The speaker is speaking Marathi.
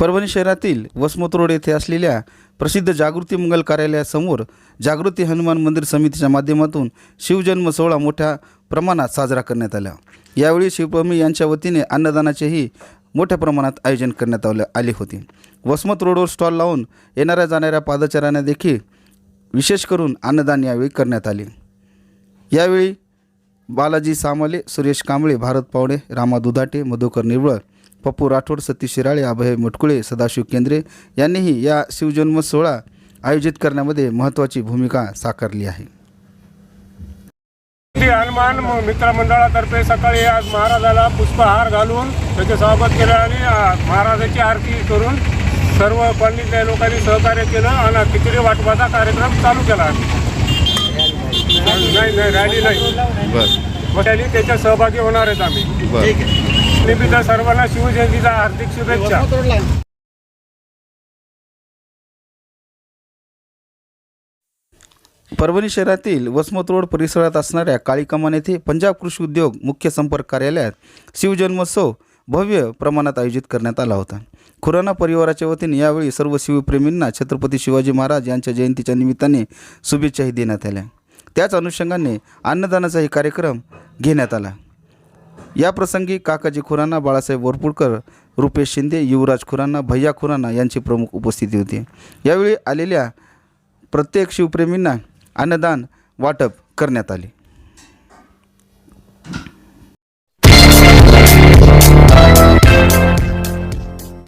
परभणी शहरातील वसमत रोड येथे असलेल्या प्रसिद्ध जागृती मंगल कार्यालयासमोर जागृती हनुमान मंदिर समितीच्या माध्यमातून शिवजन्म सोहळा मोठ्या प्रमाणात साजरा करण्यात आला. यावेळी शिवप्रमी यांच्या वतीने अन्नदानाचेही मोठ्या प्रमाणात आयोजन करण्यात आले आले होते. वसमत रोडवर स्टॉल लावून येणाऱ्या जाणाऱ्या पादचाऱ्यांना देखील विशेष करून अन्नदान यावेळी करण्यात आले. यावेळी बालाजी सामले सुरेश कांबळे भारत पावडे रामा दुधाटे मधुकर निवळ पप्पू राठोड सतीश शिराळे अभय मुटकुळे सदाशिव केंद्रे यांनीही या शिवजन्म सोहळा आयोजित करण्यामध्ये महत्त्वाची भूमिका साकारली आहे. हनुमान म- मित्रमंडळातर्फे सकाळी आज महाराजाला पुष्पहार घालून त्याचे स्वागत केलं आणि महाराजाची आरती करून सर्व कॉलनीतल्या लोकांनी सहकार्य केलं आणि खिचडी वाटपाचा कार्यक्रम चालू केला. आम्ही नाही नाही रॅली नाही. त्याच्यात सहभागी होणार आहेत आम्ही. निमित्त सर्वांना शिवजयंतीचा हार्दिक शुभेच्छा. परभणी शहरातील वसमत रोड परिसरात असणाऱ्या काळीकमान येथे पंजाब कृषी उद्योग मुख्य संपर्क कार्यालयात शिवजन्मोत्सव भव्य प्रमाणात आयोजित करण्यात आला होता. खुराना परिवाराच्या वतीने यावेळी सर्व शिवप्रेमींना छत्रपती शिवाजी महाराज यांच्या जयंतीच्या निमित्ताने शुभेच्छाही देण्यात आल्या. त्याच अनुषंगाने अन्नदानाचाही कार्यक्रम घेण्यात आला. या प्रसंगी काकाजी खुराना बाळासाहेब वरपुडकर रुपेश शिंदे युवराज खुराना भैया खुराना यांची प्रमुख उपस्थिती होती. यावेळी आलेल्या प्रत्येक शिवप्रेमींना अन्नदान वाटप करण्यात आले.